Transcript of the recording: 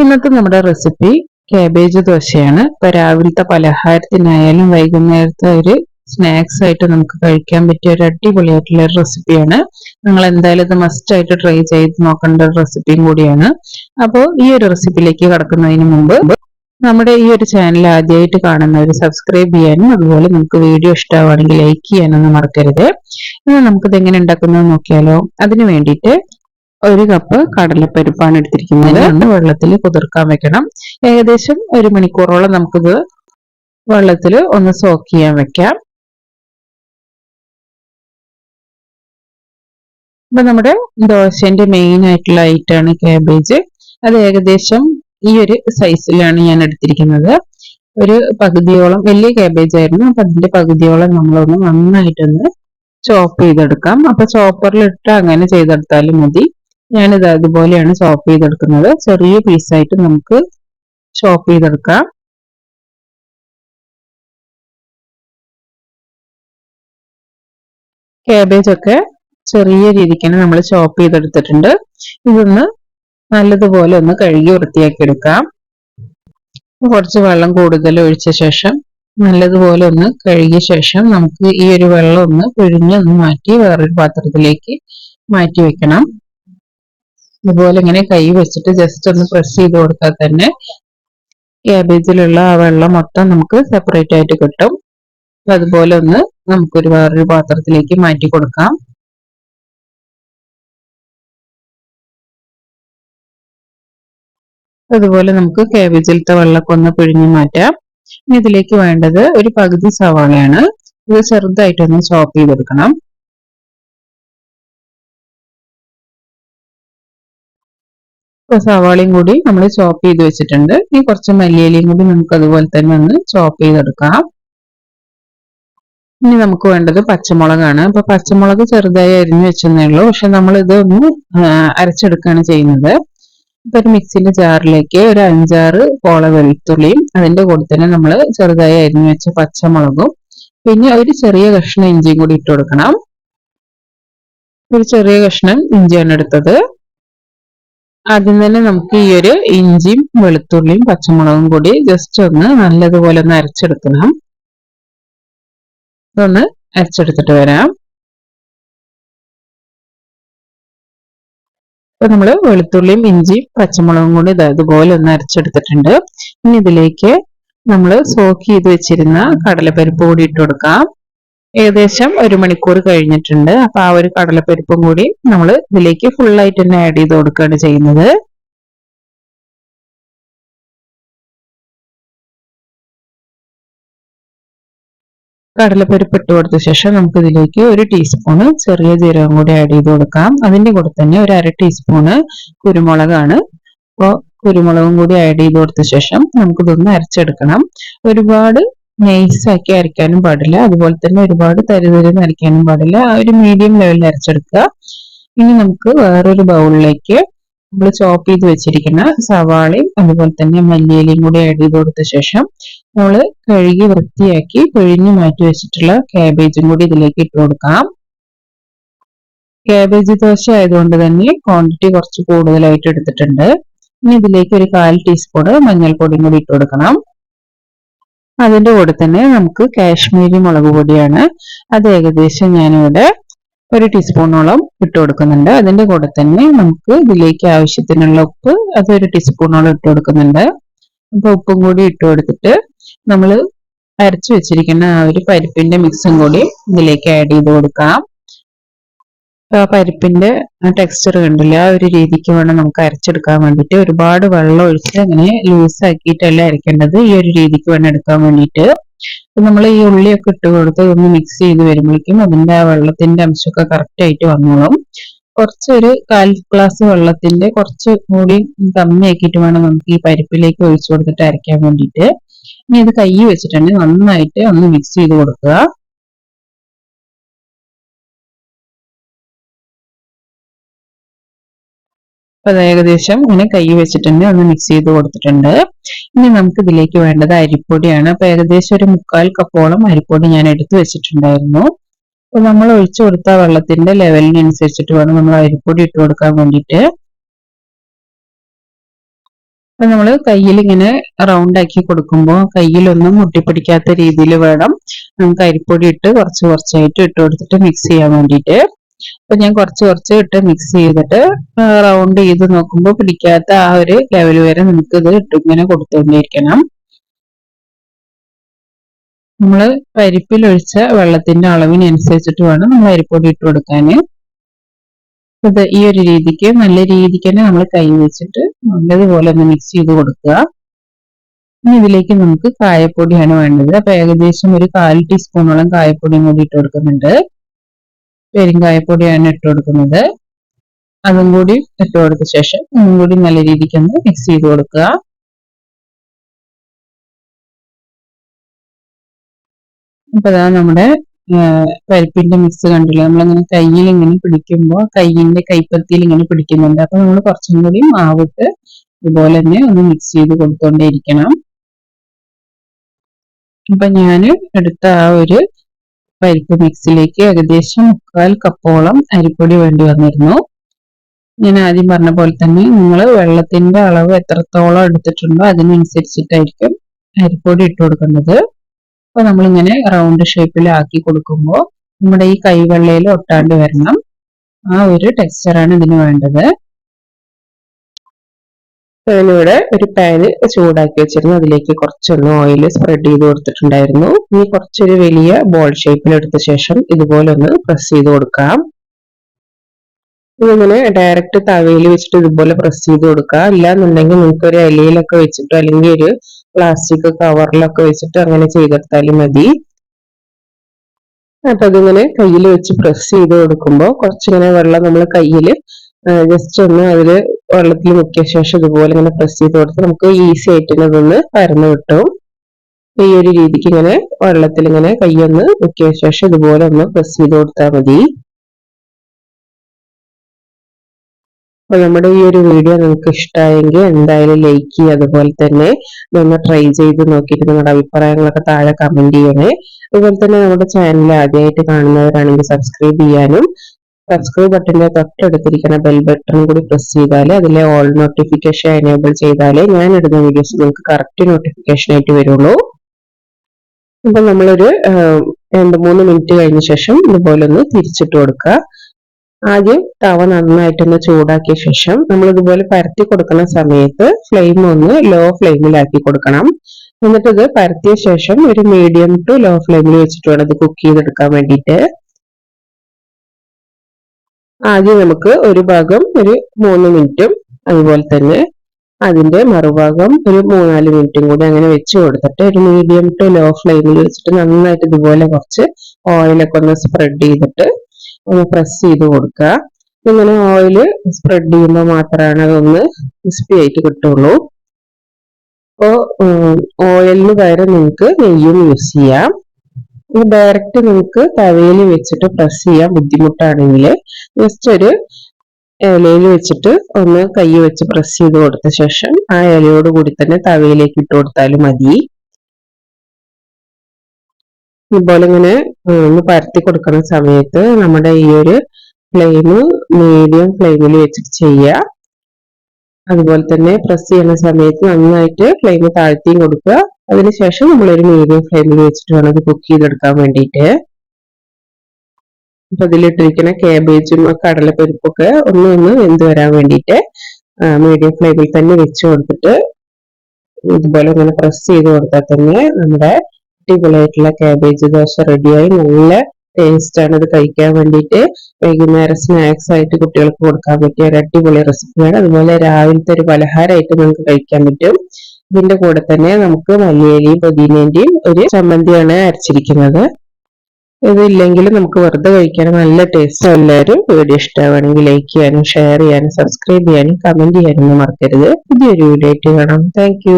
ഇന്നത്തെ നമ്മുടെ recipe cabbage ദോശയാണ്. ഇപ്പൊ രാവിലത്തെ പലഹാരത്തിനായാലും വൈകുന്നേരത്തെ ഒരു സ്നാക്സ് ആയിട്ട് നമുക്ക് കഴിക്കാൻ പറ്റിയ ഒരു അടിപൊളിയായിട്ടുള്ള ഒരു റെസിപ്പിയാണ് നിങ്ങൾ എന്തായാലും ഇത് മസ്റ്റ് ആയിട്ട് ട്രൈ ചെയ്ത് നോക്കേണ്ട ഒരു റെസിപ്പിയും കൂടിയാണ്. അപ്പോൾ ഈ ഒരു റെസിപ്പിയിലേക്ക് കടക്കുന്നതിന് മുമ്പ് നമ്മുടെ ഈ ഒരു ചാനൽ ആദ്യമായിട്ട് കാണുന്നവർ സബ്സ്ക്രൈബ് ചെയ്യാനും അതുപോലെ നമുക്ക് വീഡിയോ ഇഷ്ടമാണെങ്കിൽ ലൈക്ക് ചെയ്യാനൊന്നും മറക്കരുത്. ഇന്ന് നമുക്കിത് എങ്ങനെ ഉണ്ടാക്കുന്നത് നോക്കിയാലോ. അതിന് വേണ്ടിയിട്ട് ഒരു കപ്പ് കടലപ്പരിപ്പാണ് എടുത്തിരിക്കുന്നത്. ഒന്ന് വെള്ളത്തിൽ കുതിർക്കാൻ വെക്കണം. ഏകദേശം ഒരു മണിക്കൂറോളം നമുക്കിത് വെള്ളത്തിൽ ഒന്ന് സോക്ക് ചെയ്യാൻ വെക്കാം. ഇപ്പൊ നമ്മുടെ ദോശന്റെ മെയിൻ ആയിട്ടുള്ള ഐറ്റാണ് കാബേജ് അത് ഏകദേശം ഈ ഒരു സൈസിലാണ് ഞാൻ എടുത്തിരിക്കുന്നത്. ഒരു പകുതിയോളം വലിയ കാബേജ് ആയിരുന്നു. അപ്പൊ അതിന്റെ പകുതിയോളം നമ്മളൊന്ന് നന്നായിട്ടൊന്ന് ചോപ്പ് ചെയ്തെടുക്കാം. അപ്പൊ ചോപ്പറിലിട്ട് അങ്ങനെ ചെയ്തെടുത്താലും മതി. ഞാനിത് അതുപോലെയാണ് ചോപ്പ് ചെയ്തെടുക്കുന്നത്. ചെറിയ പീസായിട്ട് നമുക്ക് ചോപ്പ് ചെയ്തെടുക്കാം. കാബേജ് ഒക്കെ ചെറിയ രീതിക്കാണ് നമ്മൾ ചോപ്പ് ചെയ്തെടുത്തിട്ടുണ്ട്. ഇതൊന്ന് നല്ലതുപോലെ ഒന്ന് കഴുകി വൃത്തിയാക്കി എടുക്കാം കുറച്ച് വെള്ളം കൂടുതൽ ഒഴിച്ച ശേഷം നല്ലതുപോലെ ഒന്ന് കഴുകിയ ശേഷം നമുക്ക് ഈ ഒരു വെള്ളം ഒന്ന് പിഴിഞ്ഞ് ഒന്ന് മാറ്റി വേറൊരു പാത്രത്തിലേക്ക് മാറ്റി വെക്കണം. ഇതുപോലെ ഇങ്ങനെ കൈ വെച്ചിട്ട് ജസ്റ്റ് ഒന്ന് പ്രസ് ചെയ്ത് കൊടുത്താൽ തന്നെ ക്യാബേജിലുള്ള ആ വെള്ളം മൊത്തം നമുക്ക് സെപ്പറേറ്റ് ആയിട്ട് കിട്ടും. അതുപോലെ ഒന്ന് നമുക്കൊരു വേറൊരു പാത്രത്തിലേക്ക് മാറ്റി കൊടുക്കാം. അതുപോലെ നമുക്ക് കാബേജിലത്തെ വെള്ളമൊക്കെ ഒന്ന് പിഴിഞ്ഞു മാറ്റാം. ഇതിലേക്ക് വേണ്ടത് ഒരു പകുതി സവാളയാണ്. ഇത് ചെറുതായിട്ടൊന്ന് ചോപ്പ് ചെയ്തെടുക്കണം സവാളയും കൂടി നമ്മൾ ചോപ്പ് ചെയ്ത് വെച്ചിട്ടുണ്ട്. ഇനി കുറച്ച് മല്ലിയിലയും കൂടി നമുക്ക് അതുപോലെ തന്നെ ഒന്ന് ചോപ്പ് ചെയ്തെടുക്കാം. ഇനി നമുക്ക് വേണ്ടത് പച്ചമുളകാണ്. അപ്പൊ പച്ചമുളക് ചെറുതായി അരിഞ്ഞു വെച്ചെന്നേ ഉള്ളൂ. പക്ഷെ നമ്മൾ ഇത് ഒന്ന് അരച്ചെടുക്കുകയാണ് ചെയ്യുന്നത്. ഇപ്പൊ ഒരു മിക്സിന്റെ ജാറിലേക്ക് ഒരു അഞ്ചാറ് പോള വെളുത്തുള്ളിയും അതിന്റെ കൂടെ തന്നെ നമ്മൾ ചെറുതായി അരിഞ്ഞു വെച്ച പച്ചമുളകും പിന്നെ ഒരു ചെറിയ കഷ്ണം ഇഞ്ചിയും കൂടി ഇട്ട് കൊടുക്കണം. ഒരു ചെറിയ കഷ്ണം ഇഞ്ചിയാണ് എടുത്തത്. ആദ്യം തന്നെ നമുക്ക് ഈ ഒരു ഇഞ്ചിയും വെളുത്തുള്ളിയും പച്ചമുളകും കൂടി ജസ്റ്റ് ഒന്ന് നല്ലതുപോലെ ഒന്ന് അരച്ചെടുക്കണം. ഇതൊന്ന് അരച്ചെടുത്തിട്ട് വരാം. ഇപ്പൊ നമ്മൾ വെളുത്തുള്ളിയും ഇഞ്ചിയും പച്ചമുളകും കൂടി ഇതുപോലെ ഒന്ന് അരച്ചെടുത്തിട്ടുണ്ട്. ഇനി ഇതിലേക്ക് നമ്മൾ സോക്ക് ചെയ്ത് വെച്ചിരുന്ന കടലപ്പരിപ്പ് കൂടി ഇട്ട് കൊടുക്കാം. ഏകദേശം ഒരു മണിക്കൂർ കഴിഞ്ഞിട്ടുണ്ട്. അപ്പൊ ആ ഒരു കടലപ്പരിപ്പും കൂടി നമ്മൾ ഇതിലേക്ക് ഫുൾ ആയിട്ട് തന്നെ ആഡ് ചെയ്ത് കൊടുക്കുകയാണ് ചെയ്യുന്നത്. കടലപ്പരിപ്പ് ഇട്ട് കൊടുത്ത ശേഷം നമുക്ക് ഇതിലേക്ക് ഒരു ടീസ്പൂണ് ചെറിയ ജീരകം കൂടി ആഡ് ചെയ്ത് കൊടുക്കാം. അതിന്റെ കൂടെ തന്നെ ഒരു അര ടീസ്പൂണ് കുരുമുളകാണ്. അപ്പോൾ കുരുമുളകും കൂടി ആഡ് ചെയ്ത് കൊടുത്ത ശേഷം നമുക്കിതൊന്ന് അരച്ചെടുക്കണം. ഒരുപാട് നൈസാക്കി അരയ്ക്കാനും പാടില്ല. അതുപോലെ തന്നെ ഒരുപാട് തരിതരി അരയ്ക്കാനും പാടില്ല. ആ ഒരു മീഡിയം ലെവലിൽ അരച്ചെടുക്കുക. ഇനി നമുക്ക് വേറൊരു ബൗളിലേക്ക് നമ്മൾ ചോപ്പ് ചെയ്ത് വെച്ചിരിക്കുന്ന സവാളയും അതുപോലെ തന്നെ മല്ലിയിലയും കൂടി ആഡ് ചെയ്ത് കൊടുത്ത ശേഷം നമ്മൾ കഴുകി വൃത്തിയാക്കി പിഴിഞ്ഞു മാറ്റി വെച്ചിട്ടുള്ള കാബേജും കൂടി ഇതിലേക്ക് ഇട്ട് കൊടുക്കാം. കാബേജ് ദോശ ആയതുകൊണ്ട് തന്നെ ക്വാണ്ടിറ്റി കുറച്ച് കൂടുതലായിട്ട് എടുത്തിട്ടുണ്ട്. ഇനി ഇതിലേക്ക് ഒരു കാൽ ടീസ്പൂൺ മഞ്ഞൾപ്പൊടിയും കൂടി ഇട്ട് കൊടുക്കണം. അതിന്റെ കൂടെ തന്നെ നമുക്ക് കാശ്മീരി മുളക് പൊടിയാണ്. അത് ഏകദേശം ഞാനിവിടെ ഒരു ടീസ്പൂണോളം ഇട്ട് കൊടുക്കുന്നുണ്ട്. അതിന്റെ കൂടെ തന്നെ നമുക്ക് ഇതിലേക്ക് ആവശ്യത്തിനുള്ള ഉപ്പ് അത് ഒരു ടീസ്പൂണോളം ഇട്ട് കൊടുക്കുന്നുണ്ട്. അപ്പൊ ഉപ്പും കൂടി ഇട്ട് കൊടുത്തിട്ട് നമ്മൾ അരച്ചു വെച്ചിരിക്കുന്ന ആ ഒരു പരിപ്പിന്റെ മിക്സും കൂടി ഇതിലേക്ക് ആഡ് ചെയ്ത് കൊടുക്കാം. പരിപ്പിന്റെ ടെക്സ്ചർ കണ്ടില്ല? ആ ഒരു രീതിക്ക് വേണം നമുക്ക് അരച്ചെടുക്കാൻ വേണ്ടിയിട്ട്. ഒരുപാട് വെള്ളം ഒഴിച്ച് അങ്ങനെ ലൂസ് ആക്കിയിട്ടല്ല അരക്കേണ്ടത്. ഈ ഒരു രീതിക്ക് വേണം എടുക്കാൻ വേണ്ടിയിട്ട്. നമ്മൾ ഈ ഉള്ളിയൊക്കെ ഇട്ട് കൊടുത്ത് ഒന്ന് മിക്സ് ചെയ്ത് വരുമ്പോഴേക്കും അതിന്റെ ആ വെള്ളത്തിന്റെ അംശമൊക്കെ കറക്റ്റ് ആയിട്ട് വന്നോളും. കുറച്ചൊരു കാൽ ഗ്ലാസ് വെള്ളത്തിന്റെ കുറച്ച് കൂടി കമ്മിയാക്കിയിട്ട് വേണം നമുക്ക് ഈ പരിപ്പിലേക്ക് ഒഴിച്ചു കൊടുത്തിട്ട് അരയ്ക്കാൻ വേണ്ടിയിട്ട്. ഇനി ഇത് കൈ വെച്ചിട്ട് നന്നായിട്ട് ഒന്ന് മിക്സ് ചെയ്ത് കൊടുക്കുക. അത് ഏകദേശം ഇങ്ങനെ കൈ വെച്ചിട്ടുണ്ട്. ഒന്ന് മിക്സ് ചെയ്ത് കൊടുത്തിട്ടുണ്ട്. ഇനി നമുക്ക് ഇതിലേക്ക് വേണ്ടത് അരിപ്പൊടിയാണ്. അപ്പൊ ഏകദേശം ഒരു മുക്കാൽ കപ്പോളം അരിപ്പൊടി ഞാൻ എടുത്തു വെച്ചിട്ടുണ്ടായിരുന്നു. അപ്പൊ നമ്മൾ ഒഴിച്ചു കൊടുത്ത വെള്ളത്തിന്റെ ലെവലിനനുസരിച്ചിട്ട് വേണം നമ്മൾ അരിപ്പൊടി ഇട്ട് കൊടുക്കാൻ വേണ്ടിയിട്ട്. അപ്പൊ നമ്മൾ കയ്യിൽ ഇങ്ങനെ റൗണ്ട് ആക്കി കൊടുക്കുമ്പോൾ കയ്യിലൊന്നും മുട്ടിപ്പിടിക്കാത്ത രീതിയിൽ വേണം നമുക്ക് അരിപ്പൊടി ഇട്ട് കുറച്ച് കുറച്ചായിട്ട് ഇട്ട് കൊടുത്തിട്ട് മിക്സ് ചെയ്യാൻ വേണ്ടിയിട്ട്. അപ്പൊ ഞാൻ കുറച്ച് കുറച്ച് ഇട്ട് മിക്സ് ചെയ്തിട്ട് റൗണ്ട് ചെയ്ത് നോക്കുമ്പോൾ പിടിക്കാത്ത ആ ഒരു ലെവൽ വരെ നമുക്ക് ഇത് ഇട്ട് ഇങ്ങനെ കൊടുത്തുകൊണ്ടിരിക്കണം നമ്മൾ പരിപ്പിൽ ഒഴിച്ച വെള്ളത്തിന്റെ അളവിനനുസരിച്ചിട്ട് വേണം നമ്മൾ അരിപ്പൊടി ഇട്ട് കൊടുക്കാൻ ഇത് ഈ ഒരു രീതിക്ക് നല്ല രീതിക്ക് തന്നെ നമ്മൾ കൈ വെച്ചിട്ട് നല്ലതുപോലെ ഒന്ന് മിക്സ് ചെയ്ത് കൊടുക്കുക. ഇനി ഇതിലേക്ക് നമുക്ക് കായപ്പൊടിയാണ് വേണ്ടത്. അപ്പൊ ഏകദേശം ഒരു കാൽ ടീസ്പൂണോളം കായപ്പൊടിയും കൂടി ഇട്ട് കൊടുക്കുന്നുണ്ട്. പെരുങ്കായപ്പൊടിയാണ് ഇട്ട് കൊടുക്കുന്നത്. അതും കൂടി ഇട്ട് കൊടുത്ത ശേഷം ഒന്നും കൂടി നല്ല രീതിക്ക് ഒന്ന് മിക്സ് ചെയ്ത് കൊടുക്കുക. അപ്പൊ അതാ നമ്മുടെ പരിപ്പിന്റെ മിക്സ് കണ്ടില്ലേ? നമ്മളിങ്ങനെ കയ്യിൽ ഇങ്ങനെ പിടിക്കുമ്പോൾ കയ്യിന്റെ കൈപ്പത്തിയിൽ ഇങ്ങനെ പിടിക്കുന്നുണ്ട്. അപ്പൊ നമ്മൾ കുറച്ചും കൂടി മാവിട്ട് ഇതുപോലെ തന്നെ ഒന്ന് മിക്സ് ചെയ്ത് കൊടുത്തോണ്ടേ ഇരിക്കണം അപ്പൊ ഞാൻ എടുത്ത ആ ഒരു പരിപ്പ് മിക്സിലേക്ക് ഏകദേശം മുക്കാൽ കപ്പോളം അരിപ്പൊടി വേണ്ടി വന്നിരുന്നു. ഞാൻ ആദ്യം പറഞ്ഞ പോലെ തന്നെ നിങ്ങൾ വെള്ളത്തിന്റെ അളവ് എത്രത്തോളം എടുത്തിട്ടുണ്ടോ അതിനനുസരിച്ചിട്ടായിരിക്കും അരിപ്പൊടി ഇട്ട് കൊടുക്കുന്നത് അപ്പൊ നമ്മളിങ്ങനെ റൗണ്ട് ഷേപ്പിൽ ആക്കി കൊടുക്കുമ്പോൾ നമ്മുടെ ഈ കൈവെള്ളയിൽ ഒട്ടാണ്ട് വരണം. ആ ഒരു ടെക്സ്ചറാണ് ഇതിന് വേണ്ടത്. ഞാനിവിടെ ഒരു പാന് ചൂടാക്കി വെച്ചിരുന്നു. അതിലേക്ക് കുറച്ചൊന്ന് ഓയിൽ സ്പ്രെഡ് ചെയ്ത് കൊടുത്തിട്ടുണ്ടായിരുന്നു. ഇനി കുറച്ചൊരു വലിയ ബോൾ ഷേപ്പിൽ എടുത്ത ശേഷം ഇതുപോലെ ഒന്ന് പ്രസ് ചെയ്ത് കൊടുക്കാം. ഇതിങ്ങനെ ഡയറക്റ്റ് തവയിൽ വെച്ചിട്ട് ഇതുപോലെ പ്രസ് ചെയ്ത് കൊടുക്കുക അല്ലാന്നുണ്ടെങ്കിൽ നിങ്ങൾക്ക് ഒരു ഇലയിലൊക്കെ വെച്ചിട്ടോ അല്ലെങ്കിൽ ഒരു പ്ലാസ്റ്റിക് കവറിലൊക്കെ വെച്ചിട്ട് അങ്ങനെ ചെയ്തെടുത്താലും മതി. അപ്പൊ അതിങ്ങനെ കയ്യിൽ വെച്ച് പ്രസ് ചെയ്ത് കൊടുക്കുമ്പോൾ കുറച്ചിങ്ങനെ വെള്ളം നമ്മൾ കയ്യിൽ ജസ്റ്റ് ഒന്ന് അതിൽ വെള്ളത്തിൽ മുക്കിയ ശേഷം ഇതുപോലെ ഇങ്ങനെ പ്രസ് ചെയ്ത് കൊടുത്ത് നമുക്ക് ഈസി ആയിട്ട് അതൊന്ന് പരന്ന് കിട്ടും ഈ ഒരു രീതിക്ക് ഇങ്ങനെ വെള്ളത്തിൽ ഇങ്ങനെ കൈയൊന്ന് മുക്കിയ ശേഷം ഇതുപോലെ ഒന്ന് പ്രസ് ചെയ്ത് കൊടുത്താൽ മതി. അപ്പൊ നമ്മുടെ ഈ ഒരു വീഡിയോ നിങ്ങൾക്ക് ഇഷ്ടമായെങ്കിൽ എന്തായാലും ലൈക്ക് ചെയ്യുക. അതുപോലെ തന്നെ ഒന്ന് ട്രൈ ചെയ്ത് നോക്കിയിട്ട് നിങ്ങളുടെ അഭിപ്രായങ്ങളൊക്കെ താഴെ കമന്റ് ചെയ്യണേ. അതുപോലെ തന്നെ നമ്മുടെ ചാനൽ ആദ്യമായിട്ട് കാണുന്നവരാണെങ്കിൽ സബ്സ്ക്രൈബ് ചെയ്യാനും സബ്സ്ക്രൈബ് ബട്ടന്റെ തൊട്ടടുത്തിരിക്കുന്ന ബെൽ ബട്ടൺ കൂടി പ്രസ് ചെയ്താൽ അതിലെ ഓൾ നോട്ടിഫിക്കേഷൻ എനേബിൾ ചെയ്താലേ ഞാൻ ഇടുന്ന വീഡിയോസ് നിങ്ങൾക്ക് കറക്റ്റ് നോട്ടിഫിക്കേഷൻ ആയിട്ട് വരുള്ളൂ. അപ്പൊ നമ്മളൊരു രണ്ട് മൂന്ന് മിനിറ്റ് കഴിഞ്ഞ ശേഷം ഇതുപോലെ ഒന്ന് തിരിച്ചിട്ട് കൊടുക്കുക. ആദ്യം തവ നന്നായിട്ടൊന്ന് ചൂടാക്കിയ ശേഷം നമ്മൾ ഇതുപോലെ പരത്തി കൊടുക്കുന്ന സമയത്ത് ഫ്ലെയിം ഒന്ന് ലോ ഫ്ലെയിമിലാക്കി കൊടുക്കണം. എന്നിട്ട് ഇത് പരത്തിയ ശേഷം ഒരു മീഡിയം ടു ലോ ഫ്ലെയിമിൽ വെച്ചിട്ട് വേണം ഇത് കുക്ക് ചെയ്തെടുക്കാൻ വേണ്ടിയിട്ട്. ആദ്യം നമുക്ക് ഒരു ഭാഗം ഒരു മൂന്ന് മിനിറ്റും അതുപോലെ തന്നെ അതിന്റെ മറുഭാഗം ഒരു മൂന്നാൽ മിനിറ്റും കൂടി അങ്ങനെ വെച്ച് കൊടുത്തിട്ട് ഒരു മീഡിയം ടു ലോ ഫ്ലെയിമിൽ വെച്ചിട്ട് നന്നായിട്ട് ഇതുപോലെ കുറച്ച് ഓയിലൊക്കെ ഒന്ന് സ്പ്രെഡ് ചെയ്തിട്ട് ഒന്ന് പ്രസ് ചെയ്ത് കൊടുക്കുക. ഇങ്ങനെ ഓയിൽ സ്പ്രെഡ് ചെയ്യുമ്പോൾ മാത്രമാണ് അതൊന്ന് ക്രിസ്പി ആയിട്ട് കിട്ടുള്ളൂ. അപ്പോൾ ഓയിലിന് പകരം നിങ്ങൾക്ക് നെയ്യും യൂസ് ചെയ്യാം. ഡയറക്റ്റ് നിങ്ങൾക്ക് തവയിൽ വെച്ചിട്ട് പ്രസ് ചെയ്യാൻ ബുദ്ധിമുട്ടാണെങ്കിൽ ജസ്റ്റ് ഒരു ഇലയിൽ വെച്ചിട്ട് ഒന്ന് കൈ വെച്ച് പ്രസ് ചെയ്ത് കൊടുത്ത ശേഷം ആ ഇലയോട് കൂടി തന്നെ തവയിലേക്ക് ഇട്ട് കൊടുത്താലും മതി. ഇതുപോലെ ഇങ്ങനെ ഒന്ന് പരത്തി കൊടുക്കുന്ന സമയത്ത് നമ്മുടെ ഈ ഒരു ഫ്ലെയിം മീഡിയം ഫ്ലെയിമിൽ വെച്ചിട്ട് ചെയ്യുക. അതുപോലെ തന്നെ പ്രസ് ചെയ്യുന്ന സമയത്ത് നന്നായിട്ട് ഫ്ലെയിം താഴ്ത്തിയും കൊടുക്കുക. അതിനുശേഷം നമ്മൾ ഒരു മീഡിയം ഫ്ലെയിമിൽ വെച്ചിട്ട് വേണം ഇത് കുക്ക് ചെയ്തെടുക്കാൻ വേണ്ടിയിട്ട്. അപ്പൊ അതിലിട്ടിരിക്കുന്ന കാബേജും കടലപ്പരിപ്പൊക്കെ ഒന്ന് ഒന്ന് വെന്ത് വരാൻ വേണ്ടിയിട്ട് മീഡിയം ഫ്ലെയിമിൽ തന്നെ വെച്ച് കൊടുത്തിട്ട് ഇതുപോലെ ഇങ്ങനെ പ്രസ് ചെയ്ത് കൊടുത്താൽ തന്നെ നമ്മുടെ അടിപൊളിയായിട്ടുള്ള കാബേജ് ദോശ റെഡിയായി നല്ല ടേസ്റ്റ് ആണ് ഇത് കഴിക്കാൻ വേണ്ടിയിട്ട്. വൈകുന്നേരം സ്നാക്സ് ആയിട്ട് കുട്ടികൾക്ക് കൊടുക്കാൻ പറ്റിയ ഒരു അടിപൊളി റെസിപ്പിയാണ് അതുപോലെ രാവിലത്തെ ഒരു പലഹാരമായിട്ട് നമുക്ക് കഴിക്കാൻ പറ്റും. ഇതിന്റെ കൂടെ തന്നെ നമുക്ക് മല്ലിയിലയും പുതിനേന്റെയും ഒരു ചമ്മന്തിയാണ് അരച്ചിരിക്കുന്നത്. ഇതില്ലെങ്കിൽ നമുക്ക് വെറുതെ കഴിക്കാൻ നല്ല ടേസ്റ്റ് എല്ലാവരും. വീഡിയോ ഇഷ്ടമാണെങ്കിൽ ലൈക്ക് ചെയ്യാനും ഷെയർ ചെയ്യാനും സബ്സ്ക്രൈബ് ചെയ്യാനും കമന്റ് ചെയ്യാനും മറക്കരുത്. പുതിയൊരു വീഡിയോ ആയിട്ട് കാണാം. താങ്ക്